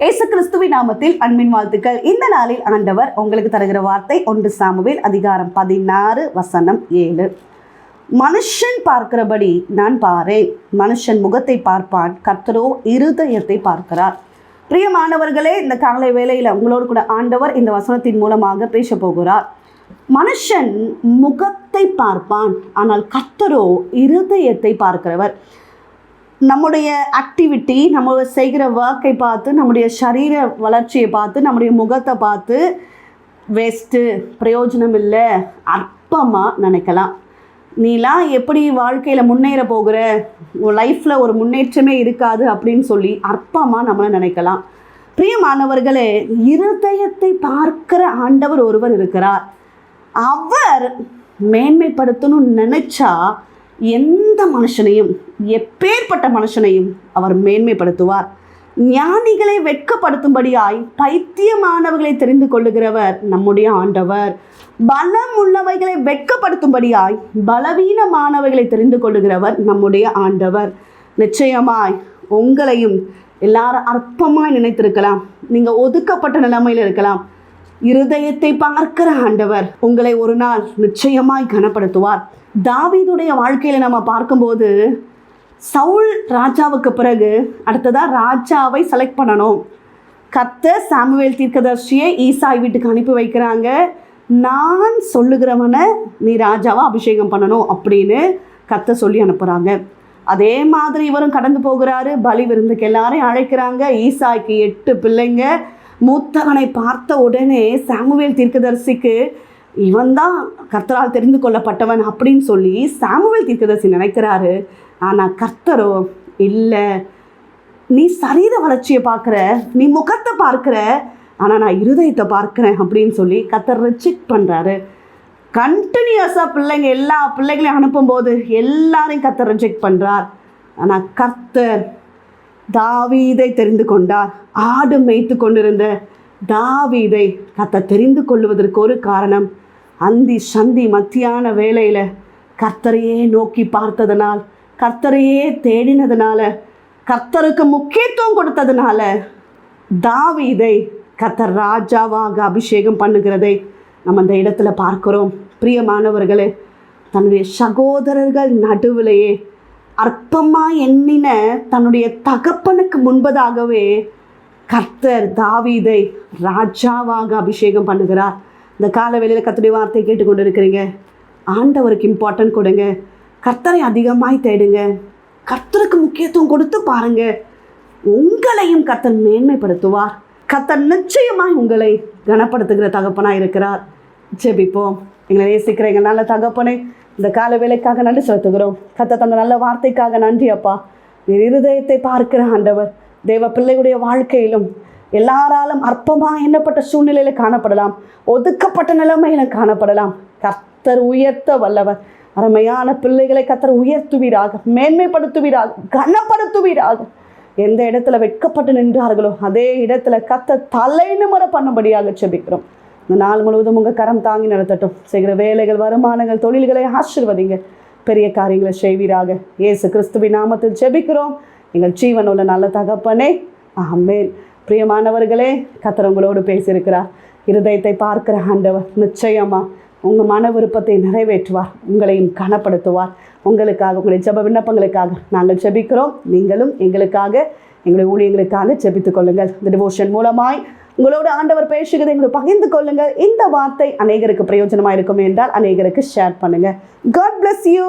ஏசு கிறிஸ்துவின் நாமத்தில் அன்பின் வாழ்த்துக்கள். இந்த நாளில் ஆண்டவர் உங்களுக்கு தருகிற வார்த்தை ஒன்று சாமுவேல் அதிகாரம் பதினாறு வசனம் ஏழு. மனுஷன் பார்க்கிறபடி நான் பாரேன். மனுஷன் முகத்தை பார்ப்பான். கர்த்தரோ இருதயத்தை பார்க்கிறார். பிரியமானவர்களே இந்த காலை வேளையில் உங்களோடு கூட ஆண்டவர் இந்த வசனத்தின் மூலமாக பேச போகிறார். மனுஷன் முகத்தை பார்ப்பான். ஆனால் கர்த்தரோ இருதயத்தை பார்க்கிறவர். நம்முடைய ஆக்டிவிட்டி நம்ம செய்கிற ஒர்க்கை பார்த்து நம்முடைய சரீர வளர்ச்சியை பார்த்து நம்முடைய முகத்தை பார்த்து வேஸ்ட்டு பிரயோஜனம் இல்லை அற்பமாக நினைக்கலாம். நீலாம் எப்படி வாழ்க்கையில் முன்னேற போகிற? உன் லைஃப்பில் ஒரு முன்னேற்றமே இருக்காது அப்படின்னு சொல்லி அற்பமாக நம்மளை நினைக்கலாம். பிரியமானவர்களே இருதயத்தை பார்க்கிற ஆண்டவர் ஒருவர் இருக்கிறார். அவர் மேன்மைப்படுத்தணும்னு நினச்சா எந்த எந்த மனுஷனையும் எப்பேற்பட்ட மனுஷனையும் அவர் மேன்மைப்படுத்துவார். ஞானிகளை வெட்கப்படுத்தும்படியாய் பைத்தியமானவர்களை தெரிந்து கொள்ளுகிறவர் நம்முடைய ஆண்டவர். பலம் உள்ளவைகளை வெட்கப்படுத்தும்படியாய் பலவீனமானவைகளை தெரிந்து கொள்ளுகிறவர் நம்முடைய ஆண்டவர். நிச்சயமாய் உங்களையும் எல்லாரும் அற்பமாய் நினைத்திருக்கலாம். நீங்கள் ஒதுக்கப்பட்ட நிலைமையில் இருக்கலாம். இருதயத்தை பார்க்கிற ஆண்டவர் உங்களை ஒரு நாள் நிச்சயமாய் கனப்படுத்துவார். தாவீதுடைய வாழ்க்கையில நம்ம பார்க்கும்போது சவுல் ராஜாவுக்கு பிறகு அடுத்ததாக ராஜாவை செலக்ட் பண்ணணும். கத்த சாமுவேல் தீர்க்கதர்ஷியை ஈசாய் வீட்டுக்கு அனுப்பி வைக்கிறாங்க. நான் சொல்லுகிறவனை நீ ராஜாவை அபிஷேகம் பண்ணணும் அப்படின்னு கத்த சொல்லி அனுப்புகிறாங்க அதே மாதிரி இவரும் கடந்து போகிறாரு. பலி விருந்துக்கு எல்லாரையும் அழைக்கிறாங்க. ஈசாய்க்கு எட்டு பிள்ளைங்க. மூத்தவனை பார்த்த உடனே சாமுவேல் தீர்க்கதரிசிக்கு இவன்தான் கர்த்தரால் தெரிந்து கொள்ளப்பட்டவன் அப்படின்னு சொல்லி சாமுவேல் தீர்க்கதரிசி நினைக்கிறாரு. ஆனால் கர்த்தரோ இல்லை. நீ சரீர வளர்ச்சியை பார்க்குற நீ முகத்தை பார்க்குற ஆனால் நான் இருதயத்தை பார்க்குறேன் அப்படின்னு சொல்லி கத்தர் ரிஜெக்ட் பண்ணுறாரு கண்டினியூஸாக பிள்ளைங்க எல்லா பிள்ளைகளையும் அனுப்பும்போது எல்லாரையும் கத்தர் ரிஜெக்ட் பண்ணுறார் ஆனால் கர்த்தர் தாவீதை தெரிந்து கொண்டார். ஆடு மேய்த்து கொண்டிருந்த தாவீதை கத்த தெரிந்து கொள்வதற்கு ஒரு காரணம் அந்தி சந்தி மத்தியான வேலையில் கர்த்தரையே நோக்கி பார்த்ததனால் கர்த்தரையே தேடினதுனால கர்த்தருக்கு முக்கியத்துவம் கொடுத்ததுனால தாவீதை கர்த்தர் ராஜாவாக அபிஷேகம் பண்ணுகிறதை நம்ம அந்த இடத்துல பார்க்கிறோம். பிரியமானவர்களே தன்னுடைய சகோதரர்கள் நடுவிலேயே அற்பமா எண்ணின தன்னுடைய தகப்பனுக்கு முன்பதாகவே கர்த்தர் தாவீதை ராஜாவாக அபிஷேகம் பண்ணுகிறார். இந்த கால வேளையில் கத்துடைய வார்த்தை கேட்டுக்கொண்டு இருக்கிறீங்க ஆண்டவருக்கு இம்பார்ட்டன்ட் கொடுங்க. கர்த்தரை அதிகமாய் தேடுங்க. கர்த்தருக்கு முக்கியத்துவம் கொடுத்து பாருங்க. உங்களையும் கர்த்தர் மேன்மைப்படுத்துவார். கர்த்தர் நிச்சயமாய் உங்களை கனப்படுத்துகிற தகப்பனாக இருக்கிறார். ஜெபிப்போம். எங்களை நேசிக்கிற எங்கள் நல்ல தகப்பனை இந்த கால வேலைக்காக நன்றி செலுத்துகிறோம். கத்த தந்த நல்ல வார்த்தைக்காக நன்றி அப்பா. நீர் இருதயத்தை பார்க்கிற ஆண்டவர் தேவ பிள்ளையுடைய வாழ்க்கையிலும் எல்லாராலும் அற்பமாக எண்ணப்பட்ட சூழ்நிலையில் காணப்படலாம். ஒதுக்கப்பட்ட நிலைமையில காணப்படலாம். கர்த்தர் உயர்த்த வல்லவர். அருமையான பிள்ளைகளை கத்தர் உயர்த்துவீராக மேன்மைப்படுத்துவீராக கனப்படுத்துவீராக. எந்த இடத்துல வெட்கப்பட்டு நின்றார்களோ அதே இடத்துல கத்த தலை நிமர பண்ணும்படியாக செபிக்கிறோம். இந்த நாள் முழுவதும் உங்கள் கரம் தாங்கி நடத்தட்டும் செய்கிற வேலைகள் வருமானங்கள் தொழில்களை ஆசிர்வதிங்க. பெரிய காரியங்களை செய்வீராக. இயேசு கிறிஸ்துவின் நாமத்தில் ஜெபிக்கிறோம். எங்கள் ஜீவன் உள்ள நல்ல தகப்பனே ஆமேன். பிரியமானவர்களே கத்திரவங்களோடு பேசியிருக்கிறார். இருதயத்தை பார்க்கிற ஆண்டவர் நிச்சயமா உங்கள் மன விருப்பத்தை நிறைவேற்றுவார் உங்களையும் கனப்படுத்துவார். உங்களுக்காக உங்களுடைய ஜெப விண்ணப்பங்களுக்காக நாங்கள் ஜெபிக்கிறோம். நீங்களும் எங்களுக்காக எங்களுடைய ஊழியங்களுக்காக ஜெபித்துக் கொள்ளுங்கள். இந்த டிவோஷன் மூலமாய் உங்களோட ஆண்டவர் பேசுகிறது எங்களை பகிர்ந்து கொள்ளுங்கள். இந்த வார்த்தை அநேகருக்கு பிரயோஜனமாக இருக்கும் என்றால் அநேகருக்கு ஷேர் பண்ணுங்க. God bless you